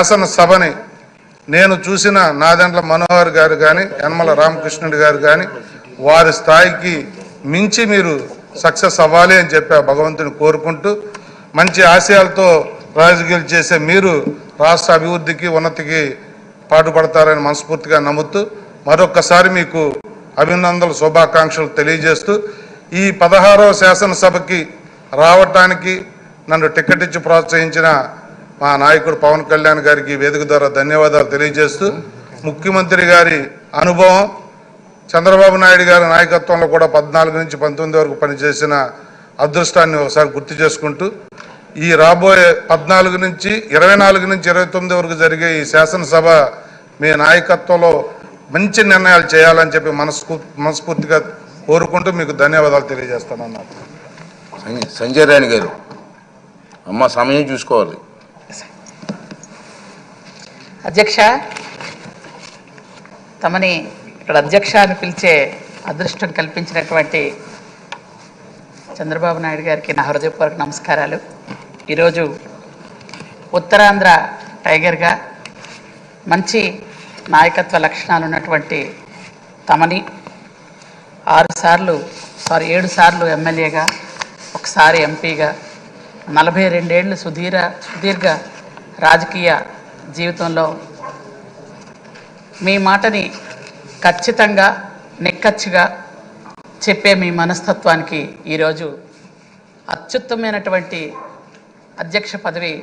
శాసనసభని నేను చూసిన నాదెండ్ల మనోహర్ గారు కానీ యనమల రామకృష్ణుడు గారు కానీ వారి స్థాయికి మించి మీరు సక్సెస్ అవ్వాలి అని చెప్పి ఆ భగవంతుని కోరుకుంటూ మంచి ఆశయాలతో రాజకీయాలు చేసే మీరు రాష్ట్ర అభివృద్ధికి ఉన్నతికి పాటుపడతారని మనస్ఫూర్తిగా నమ్ముతూ మరొక్కసారి మీకు అభినందనలు శుభాకాంక్షలు తెలియజేస్తూ ఈ పదహారవ శాసనసభకి రావటానికి నన్ను టికెట్ ఇచ్చి ప్రోత్సహించిన మా నాయకుడు పవన్ కళ్యాణ్ గారికి వేదిక ద్వారా ధన్యవాదాలు తెలియజేస్తూ ముఖ్యమంత్రి గారి అనుభవం చంద్రబాబు నాయుడు గారి నాయకత్వంలో కూడా పద్నాలుగు నుంచి పంతొమ్మిది వరకు పనిచేసిన అదృష్టాన్ని ఒకసారి గుర్తు చేసుకుంటూ ఈ రాబోయే పద్నాలుగు నుంచి ఇరవై నాలుగు నుంచి ఇరవై తొమ్మిది వరకు జరిగే ఈ శాసనసభ మీ నాయకత్వంలో మంచి నిర్ణయాలు చేయాలని చెప్పి మనస్ఫూ మనస్ఫూర్తిగా కోరుకుంటూ మీకు ధన్యవాదాలు తెలియజేస్తాను అన్నారు సంజయ్- సంజయ్ రాణి గారు అమ్మ సమయం చూసుకోవాలి. అధ్యక్ష తమని ఇక్కడ అధ్యక్ష అని పిలిచే అదృష్టం కల్పించినటువంటి చంద్రబాబు నాయుడు గారికి నా హృదయపూర్వక నమస్కారాలు. ఈరోజు ఉత్తరాంధ్ర టైగర్గా మంచి నాయకత్వ లక్షణాలు ఉన్నటువంటి తమని ఆరుసార్లు సారీ ఏడు సార్లు ఎమ్మెల్యేగా ఒకసారి ఎంపీగా నలభై రెండేళ్ళు సుదీర సుదీర్ఘ రాజకీయ జీవితంలో మీ మాటని ఖచ్చితంగా నిక్కచ్చిగా చెప్పే మీ మనస్తత్వానికి ఈరోజు అత్యుత్తమైనటువంటి అధ్యక్ష పదవి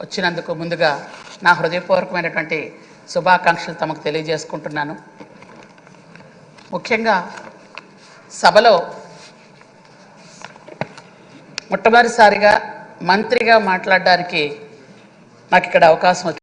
వచ్చినందుకు ముందుగా నా హృదయపూర్వకమైనటువంటి శుభాకాంక్షలు తమకు తెలియజేసుకుంటున్నాను. ముఖ్యంగా సభలో మొట్టమొదటిసారిగా మంత్రిగా మాట్లాడడానికి నాకు ఇక్కడ అవకాశం వచ్చింది